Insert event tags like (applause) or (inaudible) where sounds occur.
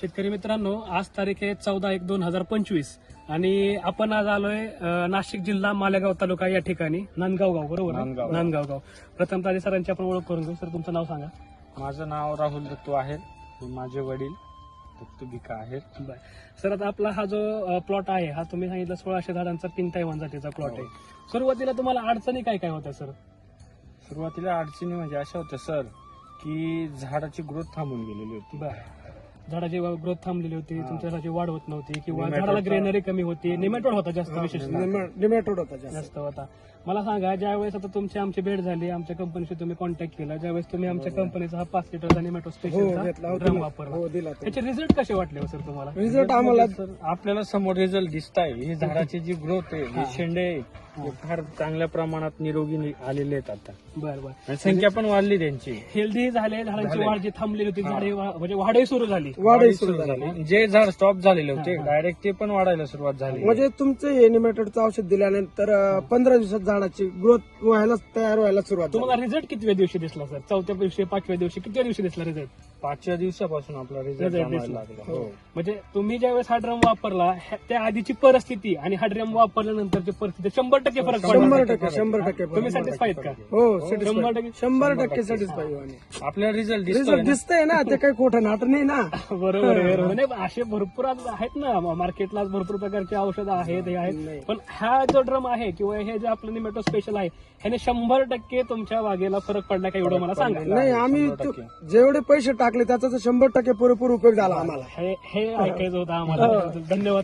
शेतकरी मित्रांनो आज तारीख आहे चौदा एक दोन हजार पंचवीस. आणि आपण आज आलोय नाशिक जिल्हा मालेगाव तालुका या ठिकाणी. नांदगाव गाव बरोबर? नांदगाव. नांदगाव गाव. प्रथम तारी सरांची आपण ओळख करून घेऊ. सर तुमचं नाव सांगा. माझं नाव राहुल दत्तू आहे. हे माझे वडील दत्तू भिका आहेत. सर आता आपला हा जो प्लॉट आहे हा तुम्ही सांगितलं सोळाशे झाडांचा पिंक तायवान जातीचा प्लॉट आहे. सुरुवातीला तुम्हाला अडचणी काय काय होत्या सर? सुरुवातीला अडचणी म्हणजे अशा होत्या सर की झाडाची ग्रोथ थांबून गेलेली होती. बर. झाडाची ग्रोथ थांबलेली होती हा. तुमच्या झाडाची वाढ होत नव्हती किंवा Nematode झाडाला ग्रेनरी कमी होती निमेटोड होता जास्त हा, विशेष निमेटोड होता जास्त. जास्त होता. मला सांगा ज्यावेळेस आता तुमची आमची भेट झाली आमच्या कंपनीशी तुम्ही कॉन्टॅक्ट केला ज्यावेळेस तुम्ही आमच्या कंपनीचा हा पाच लिटरचा निमेटो हो स्पेशलचा घेतला हो, ड्रम दिला. वापरला. हो दिला तो. त्याचे रिझल्ट कसे वाटले हो सर तुम्हाला? रिझल्ट आम्हाला सर आपल्याला समोर रिझल्ट दिसत आहे ही झाडाची जी ग्रोथ आहे हा. ही. शेंडे आहे, हे. फार चांगल्या प्रमाणात निरोगी नि- आलेले आहेत आता. बरं बरं. आणि संख्या पण वाढली त्यांची. हेल्दी झाले झाडांची. वाढ जी थांबलेली होती. झाडे वा- म्हणजे वाढही सुरू झाली. वाढही सुरू झाली. जे झाड स्टॉप झालेले होते. डायरेक्ट ते पण वाढायला सुरुवात झाली. म्हणजे तुमचं हे निमेटोडचं औषध दिल्यानंतर पंधरा दिवसात झाडाची ग्रोथ व्हायला तयार व्हायला सुरुवात झाली. तुम्हाला रिझल्ट कितव्या दिवशी दिसला सर चौथ्या दिवशी पाचव्या दिवशी कितव्या दिवशी दिसला रिझल्ट पाचव्या दिवसापासून आपला रिझल्ट Result दिसला. लागला. हो. म्हणजे तुम्ही ज्यावेळेस हा ड्रम वापरला ह्या- त्या आधीची परिस्थिती आणि हा ड्रम वापरल्यानंतरची परिस्थिती शंभर टक्के फरक शंभर पडला. टक्के शंभर टक्के तुम्ही सॅटिस्फाईड का? हो शंभर satisfied. टक्के? शंभर टक्के सॅटिस्फाई आपल्याला रिझल्ट रिझल्ट दिसतोय ना. दिसतंय ना ते काही खोटं नाट नाही ना. (laughs) बरोबर आहे, बरोबर. नाही असे भरपूर आज आहेत ना मार्केटला आज भरपूर प्रकारची औषधं आहेत हे नाही. आहेत पण हा जो ड्रम आहे किंवा हे जे आपलं निमेटो स्पेशल आहे ह्याने शंभर टक्के तुमच्या बागेला फरक पडला का एवढं मला सांगा. नाही आम्ही शंभर तू- टक्के. जेवढे पैसे टाकले त्याचा शंभर टक्के पुरेपूर उपयोग झाला आम्हाला. हे हे ऐकायचं होतं आम्हाला. धन्यवाद.